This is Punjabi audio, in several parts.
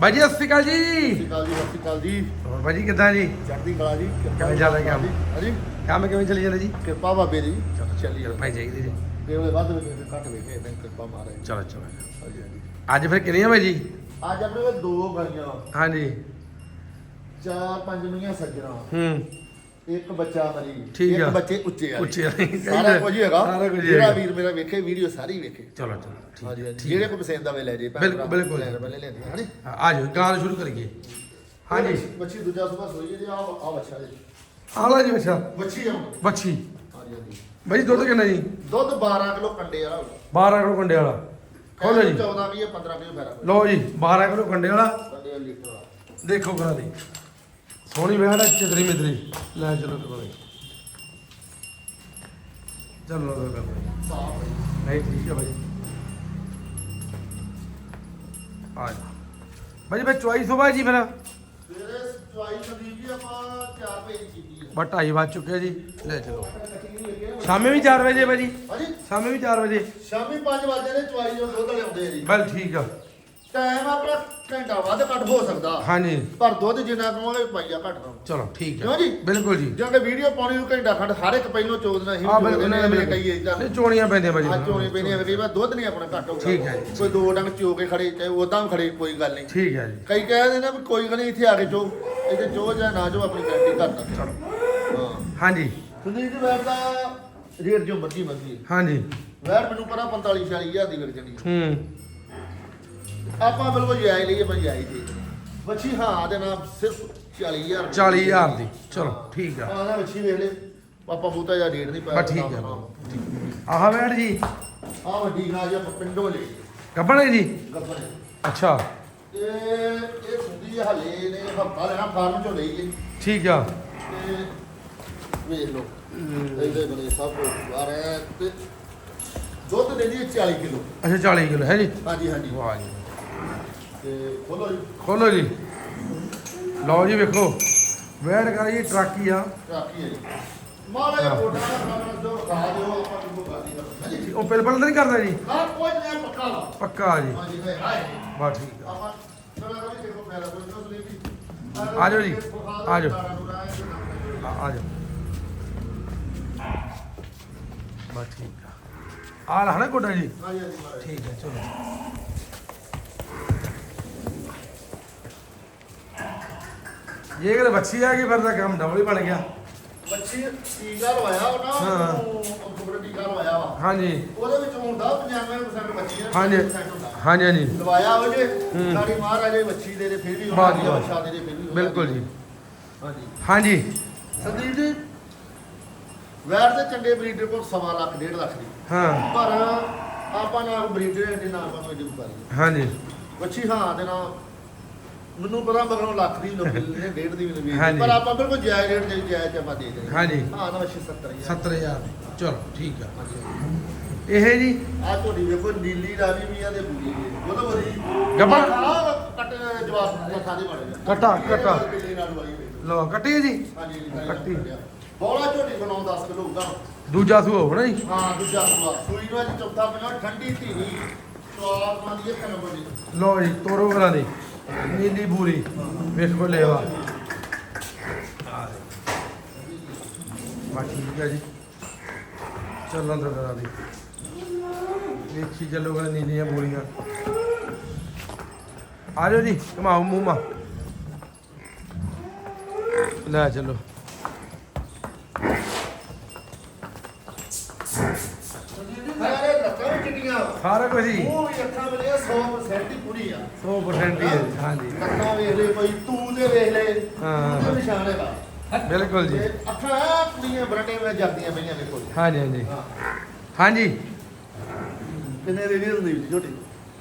ਬਾਈ ਜੀ ਸਤਿ ਸ਼੍ਰੀ ਅਕਾਲ ਜੀ। ਸਤਿ ਸ਼੍ਰੀ ਅਕਾਲ ਜੀ ਸਤਿ ਸ਼੍ਰੀ ਅਕਾਲ ਜੀ। ਹੋਰ ਬਾਈ ਜੀ ਕਿੱਦਾਂ ਜੀ? ਚੜ੍ਹਦੀ ਕਲਾ ਜੀ ਕਿਵੇਂ ਚੱਲ ਰਿਹਾ ਕੰਮ? ਹਾਂਜੀ। ਕੰਮ ਕਿਵੇਂ ਚੱਲੀ ਜਾਂਦਾ ਜੀ? ਕਿਰਪਾ ਬਾਬੇ ਦੀ। ਚਲੋ ਚੱਲੀ ਚਲੋ ਭਾਈ ਜਾਈਦੇ ਜੀ। ਕਿਵੇਂ ਵੱਧ ਵੇਖੇ ਘੱਟ ਵੇਖੇ ਇਦਾਂ ਕਿਰਪਾ ਮਹਾਰਾਜ ਚਲੋ ਚਲੋ ਹਾਂਜੀ ਹਾਂਜੀ। ਅੱਜ ਫਿਰ ਕਿੰਨੀਆਂ ਬਾਈ ਜੀ ਅੱਜ ਆਪਣੇ ਕੋਲ ਦੋ ਗਾਈਆਂ ਹਾਂਜੀ। ਚਾਰ ਪੰਜ ਮੀਆਂ ਸੱਜਣਾ। ਹੂੰ। ਇੱਕ ਬੱਚਾ ਮਰੀ ਠੀਕ ਇੱਕ ਆ। ਬੱਚੇ ਉੱਚੇ ਆ ਉੱਚੇ ਵਾਲੇ। ਸਾਰਾ ਕੁਝ ਹੀ ਹੈਗਾ। ਸਾਰਾ ਕੁਝ ਹੀ ਜਿਹੜਾ ਹੈਗਾ। ਵੀਰ ਮੇਰਾ ਵੇਖੇ ਵੀਡੀਓ ਸਾਰੀ ਵੇਖੇ। ਚਲੋ ਚਲੋ ਠੀਕ ਹਾਂਜੀ ਜਿਹੜੇ ਕੋ ਪਸੰਦ ਆਵੇ ਲੈ ਜੇ ਬਿਲਕੁਲ, ਬਿਲਕੁਲ। ਵਾਲੇ ਲੈਂਦੇ ਹਣੇ ਹੈ। ਆ ਜਾਓ ਗਾਲ ਸ਼ੁਰੂ ਕਰੀਏ। ਹਾਂਜੀ। ਬੱਚੀ ਦੂਜਾ ਸੁਭਾ ਸੋਈ ਜੀ ਆ ਆ ਬੱਚਾ ਜੀ। ਆਲਾ ਜੀ ਬੱਚਾ ਬੱਚੀ ਆ। ਬੱਚੀ ਹਾਂਜੀ ਹਾਂਜੀ। ਬਾਈ ਜੀ ਦੁੱਧ ਕਿੰਨਾ ਜੀ? ਦੁੱਧ 12 ਕਿਲੋ ਕੰਡੇ ਵਾਲਾ 12 ਕਿਲੋ ਕੰਡੇ ਵਾਲਾ। ਖੋਲੋ ਜੀ। 14 ਵੀ 15 ਕਿਲੋ ਫੈਰਾ ਲਓ ਜੀ 12 ਕਿਲੋ ਕੰਡੇ ਵਾਲਾ। ਕੰਡੇ ਵਾਲਾ ਲੀਟਰ ਵਾਲਾ ਦੇਖੋ ਕਰਾ ਦੀ। ਸੋਹਣੀ ਬੈਠ ਚਿਤਰੀ ਮਿਤਰੀ ਲੈ ਚਲੋ ਜੀ ਚਲੋ ਲਓ ਕਰੋ। ਨਹੀਂ ਠੀਕ ਹੈ ਭਾਈ ਆ ਜਾ। ਭਾਈ ਭਾਈ ਚੁਆਈ ਸੁਬਾ ਜੀ ਮੇਰਾ ਸਵੇਰੇ ਚੁਆਈ ਸੰਦੀਪ ਜੀ ਆਪਾਂ 4 ਵਜੇ ਕੀਤੀ ਹੈ ਚੁੱਕੇ ਜੀ। ਲੈ ਚਲੋ। ਸ਼ਾਮੇ ਵੀ 4 ਵਜੇ ਭਾਜੀ ਸ਼ਾਮੇ ਵੀ 4 ਵਜੇ। ਸ਼ਾਮੀ 5 ਵਜੇ ਨੇ ਚੁਆਈ ਜੋ ਦੁੱਧ ਲਿਆਉਂਦੇ ਆ ਜੀ। ਬਲ ਠੀਕ ਆ। ਟਾਈਮ ਆਪਣਾ ਘੰਟਾ ਵੱਧ ਘੱਟ ਹੋ ਸਕਦਾ। ਹਾਂਜੀ। ਪਰ ਦੁੱਧ ਜਿੰਨਾ ਕਮਾਂਗੇ ਪਾਈਆ ਘੱਟ ਨਾ ਚਲੋ ਠੀਕ ਕਿਉਂ ਆ ਜੀ? ਬਿਲਕੁਲ ਜੀ। ਜਦੋਂ ਵੀਡੀਓ ਪਾਉਣੀ ਨੂੰ ਘੰਟਾ ਖੰਡ ਹਰ ਇੱਕ ਪਹਿਲੋਂ ਚੋਦਣਾ ਹੀ ਆ ਬਿਲਕੁਲ ਨਹੀਂ ਕਹੀਏ ਇਦਾਂ। ਨਹੀਂ ਚੋਣੀਆਂ ਪੈਂਦੀਆਂ ਭਾਜੀ। ਅੱਜ ਚੋਣੀ ਪੈਣੀ ਹੈ ਵਾਰ ਦੁੱਧ ਨਹੀਂ ਆਪਣਾ ਘੱਟ ਹੋਊਗਾ ਠੀਕ ਹੈ ਜੀ। ਕੋਈ ਦੋ ਡੰਗ ਚੋ ਕੇ ਖੜੇ ਚਾਹੇ ਉਦਾਂ ਵੀ ਖੜੇ ਕੋਈ ਗੱਲ ਨਹੀਂ। ਠੀਕ ਹੈ ਜੀ। ਕਈ ਕਹਿੰਦੇ ਨੇ ਵੀ ਕੋਈ ਗੱਲ ਨਹੀਂ ਇੱਥੇ ਆ ਕੇ ਚੋ ਇੱਥੇ ਚੋ ਜਾਂ ਨਾ ਚੋ ਆਪਣੀ ਗਾਰੰਟੀ ਕਰਦਾ ਚਲੋ। ਹਾਂ। ਹਾਂਜੀ। ਸੁਨੀਲ ਜੀ ਵੈਟ ਦਾ ਰੇਟ ਜੋ ਮਰਜ਼ੀ ਮਰਜ਼ੀ। ਹਾਂਜੀ। ਵੈਟ ਮੈਨੂੰ ਪਤਾ 45 46 ਹਜ਼ਾਰ ਦੀ ਵਿਕ ਜਾਣੀ ਹੈ। ਹੂੰ। ਆਪਾਂ ਬਿਲਕੁਲ ਜਾਇਜ਼ ਲਈਏ ਭਾਈ ਜਾਇਜ਼ ਜੀ ਬੱਚੀ ਹਾਂ ਦੇ ਨਾਮ ਸਿਰਫ 40000 40000 ਦੀ ਚਲੋ ਠੀਕ ਆ। ਆ ਨਾ ਬੱਚੀ ਵੇਖ ਲੈ। ਪਾਪਾ ਬੂਤਾ ਜਾਂ ਰੇਟ ਨਹੀਂ ਪਾਇਆ ਬਸ ਠੀਕ ਆ। ਆਹ ਬੈਠ ਜੀ। ਆ ਵੱਡੀ ਗਾਂ ਜੀ ਆਪਾਂ ਪਿੰਡੋਂ ਲਈ ਗੱਬਣ ਜੀ? ਗੱਬਰ ਅੱਛਾ। ਤੇ ਇਹ ਸੁੰਦੀ ਹਲੇ ਨੇ ਹਫਤਾ ਲੈਣਾ ਫਾਰਮ ਚੋਂ ਲਈ ਜੀ ਠੀਕ ਆ। ਤੇ ਵੇਖ ਲਓ। ਇਹਦੇ ਬਲੇ ਸਭ ਕੁਝ ਹੈ ਤੇ ਦੁੱਧ ਦਿੰਦੀ ਹੈ 40 ਕਿਲੋ। ਅੱਛਾ 40 ਕਿਲੋ ਹੈ ਜੀ? ਹਾਂਜੀ ਹਾਂਜੀ। ਵਾਹ ਜੀ। ਤੇ ਖੋਲੋ ਜੀ। ਖੋਲੋ ਜੀ। ਲਓ ਜੀ ਵੇਖੋ। ਵੈੜ ਕਰੀ ਟਰੱਕੀ ਆ। ਰਾਖੀ ਹੈ ਜੀ। ਜਿਹਾ ਕੋਟਾ ਦਾ ਕੰਮ ਜੋ ਖਾ ਦਿਓ ਆਪਾਂ ਨੂੰ ਗਾਦੀ ਹਾਂਜੀ ਉਹ ਪਿਲ ਪਿਲ ਤਾਂ ਨਹੀਂ ਕਰਦਾ ਜੀ? ਆ ਕੋਈ ਨਹੀਂ ਪੱਕਾ ਪੱਕਾ ਜੀ। ਹੈ ਹਾਏ। ਬਾ ਠੀਕ ਆ। ਆਪਾਂ ਚਲੋ ਕਰੀ ਦੇਖੋ ਮੇਰਾ ਕੋਈ ਨਾ ਸੁਣੀ ਵੀ। ਆ ਜਾਓ। ਜੀ, ਆ ਜਾਓ। ਜਾਓ ਆ ਆ ਜਾ ਬਾ ਠੀਕ ਆ। ਆ ਕੋਟਾ ਜੀ। ਠੀਕ ਹੈ ਚਲੋ। ਇਹ ਕਿਤੇ ਬੱਚੀ ਆ ਗਈ ਫਿਰ ਤਾਂ ਕੰਮ ਡਬਲ ਹੀ ਬਣ ਗਿਆ। ਬੱਚੀ ਟੀਕਾ ਲਵਾਇਆ ਉਹ ਨਾ ਹਾਂ। ਉਹਨੂੰ ਟੀਕਾ ਲਵਾਇਆ ਵਾ। ਹਾਂਜੀ। ਉਹਦੇ ਵਿੱਚ ਹੁੰਦਾ 95% ਬੱਚੀਆਂ ਹਾਂਜੀ। 95% ਹੁੰਦਾ। ਹਾਂਜੀ ਹਾਂਜੀ। ਲਵਾਇਆ ਉਹ ਜੇ ਹੂੰ। ਸਾਡੀ ਮਹਾਰਾਜੇ ਬੱਚੀ ਦੇ ਦੇ ਫਿਰ ਵੀ ਵਾਹ ਜੀ, ਉਹਨਾਂ ਵਾਹ। ਦੀ ਬੱਚਾ ਦੇ ਦੇ ਫਿਰ ਵੀ ਉਹਨਾਂ ਬਿਲਕੁਲ। ਜੀ। ਹਾਂਜੀ। ਹਾਂਜੀ। ਸੰਦੀਪ ਜੀ ਵੈਰ ਦੇ ਚੰਗੇ ਬਰੀਡਰ ਕੋਲ ਸਵਾ ਲੱਖ ਡੇਢ ਲੱਖ ਦੀ। ਹਾਂ। ਪਰ ਆਪਾਂ ਨਾਲ ਬਰੀਡਰ ਦੇ ਨਾਲ ਆਪਾਂ ਕੋਈ ਡਿਊ ਕਰੀ ਹਾਂਜੀ। ਬੱਚੀ ਹਾਂ ਦੇ ਨਾਲ ਮੈਨੂੰ ਪਤਾ ਮਗਰੋਂ ਲੱਖ ਦੀ ਲੋਕ ਨੇ ਡੇਢ ਦੀ ਵੀ ਨਹੀਂ ਹਾਂਜੀ। ਪਰ ਆਪਾਂ ਬਿਲਕੁਲ ਜਾਇਜ਼ ਰੇਟ ਦੇ ਜਾਇਜ਼ ਚ ਆਪਾਂ ਦੇ ਦੇ ਹਾਂਜੀ। ਹਾਂ ਨਾ ਬੱਚੀ 70000 70000 ਚਲੋ ਠੀਕ ਆ। ਇਹ ਜੀ? ਆ ਤੁਹਾਡੀ ਵੇਖੋ ਨੀਲੀ ਰਾਵੀ ਮੀਆਂ ਦੇ ਬੂਲੀ ਜੀ ਉਹਦਾ ਬੜੀ ਗੱਭਣ? ਕੱਟੇ ਜਵਾਬ ਲੱਖਾਂ ਦੇ ਬਣੇ। ਕੱਟਾ, ਕੱਟਾ। ਲਓ ਕੱਟੀ ਜੀ? ਹਾਂਜੀ ਕੱਟੀ। ਬੋਲਾ ਝੋਟੀ ਬਣਾਉ 10 ਕਿਲੋ ਦਾ ਦੂਜਾ ਸੂ ਹੋਣਾ ਜੀ? ਹਾਂ ਦੂਜਾ ਸੂਆ। ਸੂਈ ਨੂੰ ਅੱਜ ਚੌਥਾ ਬਣਾ ਠੰਡੀ ਧੀਰੀ। ਸਵਾਦ ਮੰਦੀ ਇੱਕ ਨੰਬਰ ਦੀ ਲਓ ਜੀ ਤੋਰੋ ਕਰਾਂ ਦੀ ਨੀਲੀ ਬੂਰੀ, ਵੇਖੋ ਲੈਵਾ ਬਾ ਠੀਕ ਹੈ ਜੀ। ਚੱਲਾਂ ਤਾਂ ਕਰਾਂ ਦੀ। ਵੇਖੀ ਚੱਲੋ ਕਰਾਂ ਨੀਲੀਆਂ ਬੂਰੀਆਂ। ਆ ਜਾਓ ਜੀ, ਘਮਾਓ ਮੂੰਹ ਮਾ। ਲੈ ਚਲੋ। ਸਾਰੇ ਕਿੰਨੀਆਂ ਸਾਰਾ ਕੁਝ ਜੀ। ਉਹ ਵੀ ਅੱਖਾਂ ਮਿਲੇ 100% ਹੀ ਪੂਰੀ ਆ। 100% ਹੀ ਹੈ ਜੀ, ਹਾਂਜੀ ਲੱਤਾਂ ਵੇਖ ਲੈ ਕੋਈ ਤੂੰ ਦੇ ਵੇਖ ਲੈ ਹਾਂ। ਤੂੰ ਦੇ ਨਿਸ਼ਾਨ ਹੈਗਾ। ਬਿਲਕੁਲ ਜੀ। ਤੇ ਅੱਖਾਂ ਐਂ ਬਰੰਡੇ ਵਿੱਚ ਜਾਂਦੀਆਂ ਪਈਆਂ ਵੇਖੋ ਹਾਂਜੀ ਹਾਂਜੀ ਹਾਂ ਹਾਂਜੀ ਕਿੰਨੇ ਦੀ ਹੁੰਦੀ ਸੀ ਝੋਟੀ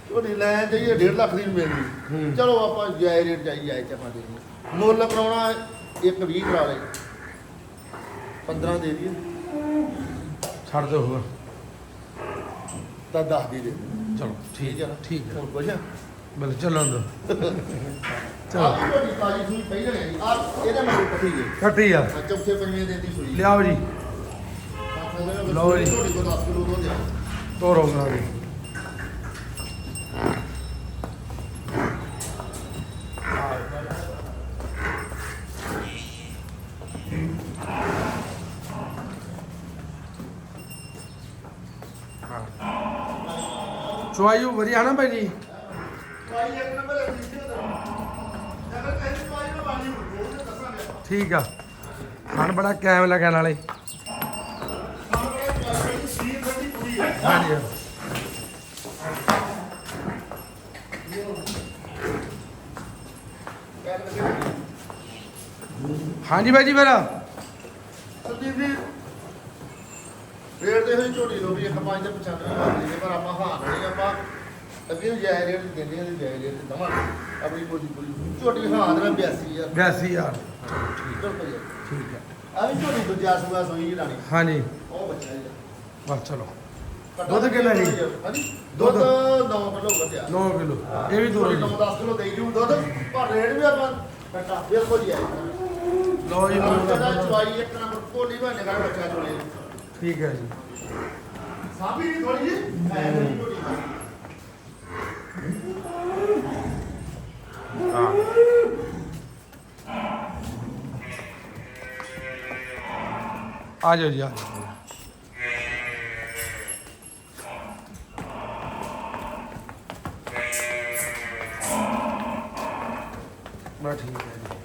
ਝੋਟੀ ਲੈ ਜਾਈਏ 1.5 ਲੱਖ ਦੀ ਵੀ ਹੂੰ। ਮਿਲਦੀ ਚਲੋ ਆਪਾਂ ਜਾਇ ਰੇਟ ਜਾਈ ਜਾਇ ਚੱਪਾ ਦੇ ਦਈਏ। ਮੁੱਲ ਕਰਾਉਣਾ ਇੱਕ 20 ਕਰਾ ਲੈ 15 ਦੇ ਦਈਏ। ਛੱਡ ਦਿਓ ਹੋਰ। ਤਾਂ 10 ਦੇ ਦੇ। ਚਲੋ ਠੀਕ ਹੈ ਠੀਕ ਹੈ। ਕੁਛ? ਬਲ ਚਲੋ। ਝੋਟੀ ਤਾਜੀ ਸੂਈ ਪਈ ਲੈਣੀ ਆ ਇਹਦੇ ਨਾਲ ਪੱਟੀ ਜੇ ਕੱਟੀ ਆ। ਆਹ ਚੌਥੇ ਪੰਜਵੇਂ ਦਿਨ ਦੀ ਸੂਈ। ਲਿਆਓ ਜੀ। ਲਓ ਜੀ। ਝੋਟੀ ਕੋ 10 ਕਿਲੋ ਦੁੱਧ ਆ ਤੋਰੋ ਕਰਾਂ ਦੀ ਉਹ ਵਧੀਆ ਨਾ ਭਾਈ ਜੀ? ਭਾਈ ਇੱਕ ਨੰਬਰ ਹੈ ਜੀ ਅਗਰ ਕਿਸੇ ਭਾਈ ਨੂੰ ਬਾਣੀ ਹੋ ਉਹ ਦੱਸਾਂਗੇ। ਠੀਕ ਆ। ਹਣ ਬੜਾ ਕੈਮ ਲੱਗਣ ਹੈ ਹਾਂਜੀ। ਹਾਂਜੀ ਭਾਈ ਜੀ ਫਿਰ ਸੰਦੀਪ ਜੀ ਝੋਟੀ ਲੋ ਵੀ ਇੱਕ ਪੰਜ ਦੇ 95 ਮੰਗਦੇ ਨੇ ਪਰ ਆਪਾਂ ਹਾਂ ਨਹੀਂ ਆਪਾਂ ਅੱਗੇ ਵੀ ਜਾਇ ਰੇਟ ਦਿੰਦੇ ਆ ਤੇ ਜਾਇ ਰੇਟ ਦਵਾਂਗੇ ਆਪਣੀ ਕੋਈ ਕੋਈ ਝੋਟੀ ਹਾਂ ਦੇ 82000 82000 ਬਿਲਕੁਲ ਜੀ। ਠੀਕ ਹੈ। ਆ ਵੀ ਝੋਟੀ ਦੂਜਾ ਸੂਆ ਸੋਈ ਰਾਣੀ। ਹਾਂਜੀ। ਉਹ ਬੱਚਾ ਜੀ। ਬਸ ਚਲੋ। ਦੁੱਧ ਕਿੰਨਾ ਜੀ? ਦੁੱਧ? 9 ਕਿਲੋ ਵਧਿਆ। 9 ਕਿਲੋ। ਇਹ ਵੀ ਦੋ ਜੀ। 9-10 ਕਿਲੋ ਦੇਈ ਜੂ ਦੁੱਧ ਪਰ ਰੇਟ ਵੀ ਆਪਾਂ ਕੱਟਾ ਬਿਲਕੁਲ ਹੀ ਆਇਆ ਲਓ ਜੀ ਨੌ। ਚਵਾਈ ਇੱਕ ਨੰਬਰ ਕੋਲੀ ਬਣੇ ਕਰ ਬੱਚਾ ਚੋਲੇ ਠੀਕ ਹੈ ਜੀ। ਸਾਬੀ ਨਹੀਂ ਥੋੜੀ ਜੀ ਹੈ ਨਹੀਂ ਝੋਟੀ ਆ ਜਾਓ ਜੀ, ਆ ਜਾਓ। ਬਸ ਠੀਕ ਹੈ ਜੀ।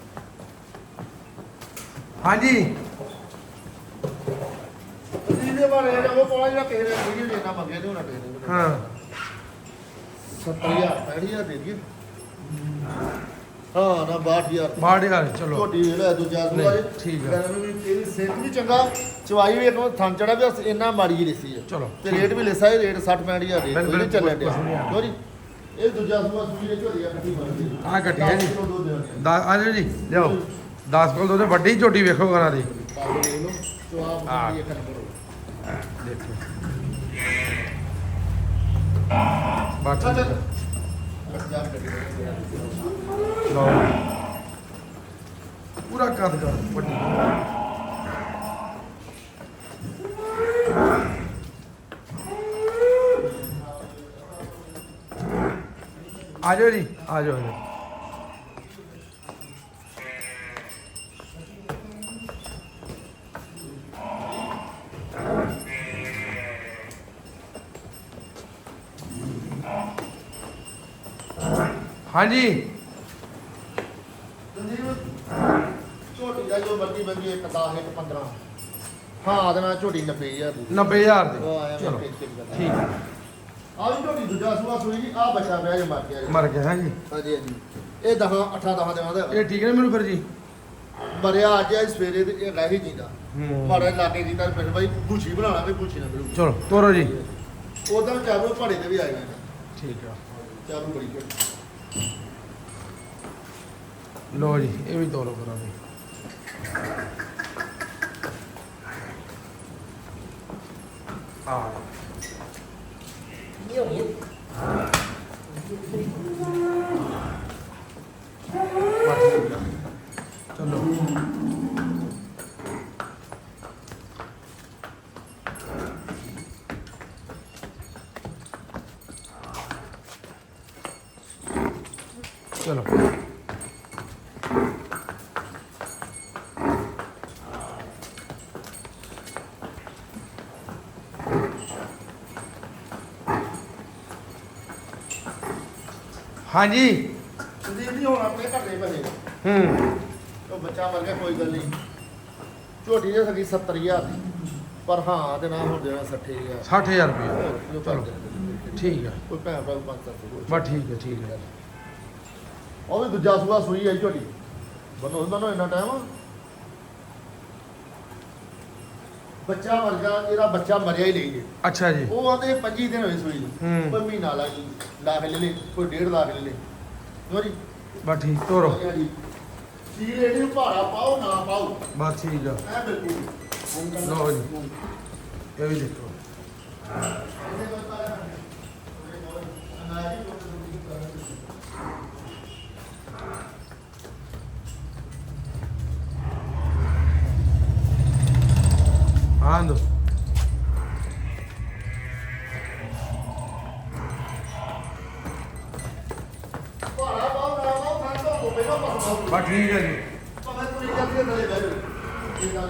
ਹਾਂਜੀ ਇਹਦੇ ਉਹ ਕੋਲਾ ਜਿਹੜਾ ਕਿਸੇ ਨੇ ਵੀਡੀਓ ਦੇਣਾ ਮੰਗਿਆ ਤੇ ਹੋਣਾ ਕਿਸੇ ਨੇ ਹਾਂ। 70000 60000 ਦੇ ਦਈਏ। ਹਾਂ ਨਾ 62000 ਬਾੜੇ ਘਰ ਚਲੋ। ਝੋਟੀ ਜਿਹੜਾ ਦੂਜਾ ਨਹੀਂ, ਦੂਆ ਠੀਕ ਆ। ਇਹਦੀ ਸਿਹਤ ਵੀ ਚੰਗਾ ਚਵਾਈ ਵੀ ਇੱਕ ਥਣ ਚੜਾ ਵੀ ਇੰਨਾ ਮਾੜੀ ਜਿਹੀ ਲਿੱਸੀ ਹੈ ਚਲੋ ਤੇ ਰੇਟ ਵੀ ਲਿਸਾ ਹੈ ਰੇਟ 60 65 ਹਜ਼ਾਰ ਰੇਟ ਬਿਲਕੁਲ, ਕੋਈ ਨਹੀਂ ਚੱਲਣ ਡਿਆ। ਕੁਛ ਨਹੀਂ ਆ। ਲਓ ਜੀ? ਇਹ ਦੂਜਾ ਸੂਆ ਸੂਈ ਦੇ ਝੋਟੀ ਆ ਕੱਟੀ ਬਣਦੀ ਆਹ ਕੱਟੀ ਹੈ ਜੀ। ਕਿਲੋ ਦੁੱਧ ਦੇਣੀ ਦਾ ਆ ਜਾਓ ਜੀ ਲਿਓ 10 ਕੋਲ ਤੋਂ ਵੱਡੀ ਝੋਟੀ ਵੇਖੋ ਕਰਾਂ ਦੀ। ਇੱਕ ਨੰਬਰ ਹੈ। ਬੱਚਾ ਕੱਟੀ ਲਓ ਪੂਰਾ ਕੱਦ ਕਰ ਵੱਡੀ। ਆ ਜਾਓ ਜੀ ਆ ਜਾਓ ਆ ਹਾਂਜੀ। ਝੋਟੀ ਦਾ ਜੋ ਮਰਜ਼ੀ ਬੰਦੀ ਇੱਕ 10 ਇੱਕ 15 ਹਾਂ ਦੇ ਨਾਲ ਝੋਟੀ 90000 ਦੀ। 90000 ਉਹ ਆਇਆ ਦੀ ਮੈਂ ਚਲੋ ਠੀਕ ਹੈ ਆ ਵੀ ਝੋਟੀ ਦੂਜਾ ਸੂਆ ਸੂਈ ਜੀ ਆ ਬੱਚਾ ਪਿਆ ਜੇ ਮਰ ਗਿਆ ਜੀ। ਮਰ ਗਿਆ ਹੈ ਜੀ ਹਾਂਜੀ ਹਾਂਜੀ। ਇਹ 10 8 10 ਦਿਨਾਂ ਦਾ। ਇਹ ਠੀਕ ਹੈ ਮੈਨੂੰ ਫਿਰ ਜੀ? ਮਰਿਆ ਅੱਜ ਅੱਜ ਸਵੇਰੇ ਤੇ ਇਹ ਰਹਿ ਹੀ ਜੀਦਾ। ਮਾੜਾ ਲਾਗੇ ਜੀ ਤਾਂ ਪਿੰਡ ਬਾਈ ਭੂਛੀ ਬਣਾਣਾ ਵੀ ਭੂਛੀ ਨਾ ਮਿਲੂ ਚਲੋ ਤੋਰੋ ਜੀ। ਉਦੋਂ ਚਾਬੂ ਭਾੜੇ ਤੇ ਵੀ ਆਏ ਨੇ। ਠੀਕ ਆ। ਚਾਬੂ ਬੜੀ ਲੋ ਜੀ ਇਹ ਵੀ ਤੋਰੋ ਕਰਾਂਗੇ ਆ ਚਲੋ। ਹਾਂਜੀ। ਸੰਦੀਪ ਜੀ ਹੁਣ ਆਪਣੇ ਘਰ ਦੇ ਪੈਸੇ ਹੂੰ। ਉਹ ਬੱਚਾ ਮਰ ਗਿਆ ਕੋਈ ਗੱਲ ਨਹੀਂ। ਝੋਟੀ ਦੇ ਸਕੀ 70000 ਦੀ ਪਰ ਹਾਂ ਤੇ ਨਾ ਹੁਣ ਦੇਣਾ 60000 60000 ਰੁਪਏ ਚਲੋ। ਠੀਕ ਆ। ਕੋਈ ਭੈਣ ਭਰਾ ਪੰਜ ਸੱਤ ਸੌ। ਬਸ ਠੀਕ ਹੈ ਠੀਕ ਹੈ ਉਹ ਵੀ ਦੂਜਾ ਸੂਆ ਸੂਈ ਆਈ ਝੋਟੀ ਬੰਨੋ ਬੰਨੋ ਇੰਨਾ ਟਾਈਮ ਬੱਚਾ ਮਰ ਗਿਆ ਇਹਦਾ ਬੱਚਾ ਮਰਿਆ ਹੀ ਨਹੀਂ। ਜੀ ਅੱਛਾ ਜੀ। ਉਹ ਆਂਦੇ 25 ਦਿਨ ਹੋਏ ਸੂਈ ਨੂੰ। ਹੂੰ। ਕੋਈ ਮਹੀਨਾ ਲਾ ਜੀ ਲਾ ਕੇ ਲੈ ਲੈ ਕੋਈ ਡੇਢ ਲਾ ਕੇ ਲੈ ਲੈ। ਲੋ ਜੀ। ਬਸ ਠੀਕ ਤੋਰੋ। ਜੀ। ਸੀ ਰੇਡੀ ਨੂੰ ਭਾੜਾ ਪਾਓ ਨਾ ਪਾਓ। ਬਸ ਠੀਕ ਆ। ਐ ਬਿਲਕੁਲ ਲਓ ਜੀ। ਇਹ ਵੀ ਦੇਖੋ। ando ਭਾੜਾ ਪਾਓ ਨਾ ਪਾਓ ਖਾਣ ਤੋਂ ਪਹਿਲਾਂ ਠੀਕ ਹੈ ਜੀ ਭਾਵੇਂ ਨਲੇ ਬਹਿ ਜਾਓ ਇਹ ਗੱਲ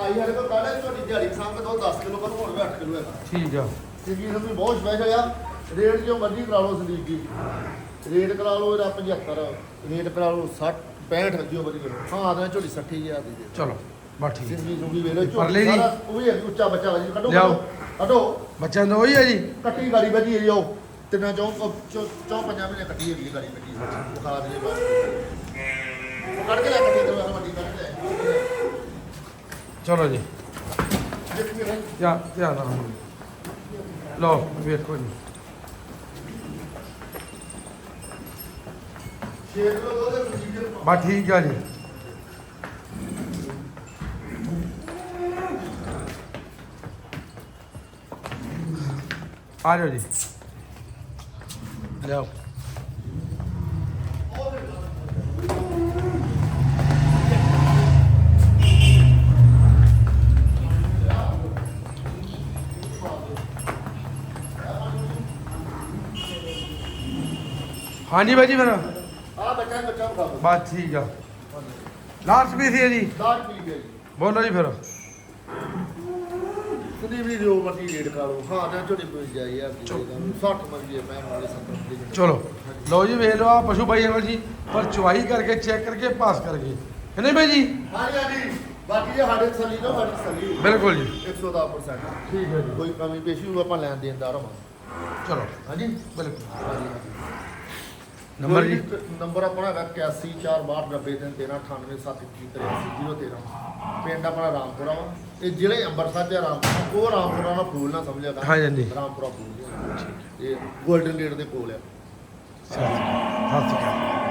ਆਈ ਕੱਢ ਤੁਹਾਡੀ ਦਿਹਾੜੀ ਸੰਗ ਤੋਂ 10 ਕਿਲੋ ਪਰ ਹੁਣ ਵੀ 8 ਕਿਲੋ ਠੀਕ ਆ। ਨੂੰ ਬਹੁਤ ਸਪੈਸ਼ਲ ਆ। ਰੇਟ ਜੋ ਮਰਜ਼ੀ ਕਰਾ ਲਓ ਸੰਦੀਪ ਜੀ। ਰੇਟ ਕਰਾ ਲਓ ਇਹਦਾ 75 ਰੇਟ ਕਰਾ ਲਓ 60 65 ਜੋ ਮਰਜ਼ੀ ਕਰੋ ਹਾਂ ਤਾਂ ਝੋਲੀ 60000 ਦੀ ਦੇ। ਚਲੋ ਬਸ ਠੀਕ ਸਿੰਗੀ ਸੁੰਗੀ ਵੇਲੋ ਪਰਲੇ ਦੀ? ਉਹ ਵੀ ਇੱਕ ਉੱਚਾ ਬੱਚਾ ਵਾ ਜੀ ਕੱਢੋ ਲਿਆਓ। ਕੱਢੋ, ਕੱਢੋ। ਬੱਚਿਆਂ ਦਾ ਉਹੀ ਹੈ ਜੀ। ਕੱਟੀ ਗਾੜੀ ਵੱਜੀ ਹੈ ਜਾਓ ਤਿੰਨਾਂ ਚੌਂ ਚੌਂ ਚੌਂ ਪੰਜਾਂ ਮਹੀਨੇ ਕੱਟੀ ਹੈਗੀ ਹੈ ਗਾੜੀ ਵੱਜੀ ਉਹ ਖਾ ਦੇ ਬਸ ਉਹ ਕੱਢ ਕੇ ਲੈ ਕੱਟੀ ਤੇ ਵੱਡੀ ਕੱਢ ਕੇ ਲੈ। ਚਲੋ ਜੀ। ਜਿੱਤ ਕੇ ਰਹਿ ਧਿਆਨ ਧਿਆਨ ਨਾਲ। ਲਓ ਵੇਖੋ ਜੀ। ਛੇ ਕਿਲੋ ਦੁੱਧ ਦੇ ਪ੍ਰੋਸੀਜਰ ਬਸ ਠੀਕ ਆ ਜੀ। ਆ ਜਾਓ ਜੀ। ਲਿਆਓ। ਹਾਂਜੀ ਬਾਜੀ ਫਿਰ। ਆ ਬੱਚਾ ਬੱਚਾ ਬਸ ਠੀਕ ਆ। ਲਾਸਟ ਪੀਸ ਹੈ ਜੀ। ਪੀ ਗਿਆ ਜੀ। ਬੋਲੋ ਜੀ ਫਿਰ। ਕਦੀ ਵੀ ਜੋ ਮਰਜ਼ੀ ਰੇਟ ਕਰਾ ਹਾਂ ਨਾ ਝੋਟੀ ਪਈ ਜਾਈ ਯਾਰ ਦੀ ਨੂੰ 60 ਮਰਜ਼ੀ ਹੈ ਮੈਂ ਮਾਰੇ 70 ਦੀ। ਚਲੋ। ਲਓ ਜੀ ਵੇਖ ਲਓ ਆ ਪਸ਼ੂ ਭਾਈ ਅਮਰ ਜੀ ਪਰ ਚੁਆਈ ਕਰਕੇ ਚੈੱਕ ਕਰਕੇ ਪਾਸ ਕਰਕੇ। ਹੈ ਨਹੀਂ ਭਾਈ ਜੀ? ਹਾਂਜੀ ਹਾਂਜੀ। ਬਾਕੀ ਜੇ ਸਾਡੇ ਤਸੱਲੀ ਤੋਂ ਸਾਡੀ ਤਸੱਲੀ ਬਿਲਕੁਲ ਜੀ। 110% ਠੀਕ ਹੈ ਜੀ। ਕੋਈ ਕਮੀ ਪੇਸ਼ੀ ਹੋਊ ਆਪਾਂ ਲੈਣ ਦੇਣਦਾਰ ਹਾਂ ਚਲੋ। ਹਾਂਜੀ? ਬਿਲਕੁਲ। ਹਾਂਜੀ। ਨੰਬਰ ਜੀ। ਨੰਬਰ ਆਪਣਾ ਹੈਗਾ 8146929783 ਪਿੰਡ ਆਪਣਾ ਰਾਮਪੁਰਾ ਵਾ। ਇਹ ਜ਼ਿਲ੍ਹੇ ਅੰਮ੍ਰਿਤਸਰ ਦੇ ਰਾਮਪੁਰਾ। ਉਹ ਰਾਮਪੁਰਾ ਨਾਲ ਫੂਲ ਨਾ ਸਮਝਿਆ ਹਾਂਜੀ, ਹਾਂਜੀ। ਰਾਮਪੁਰਾ ਫੂਲ ਇਹ 골ਡਨ ਗੇਟ ਦੇ ਕੋਲ ਆ। ਸਤਿ ਸ਼੍ਰੀ ਅਕਾਲ।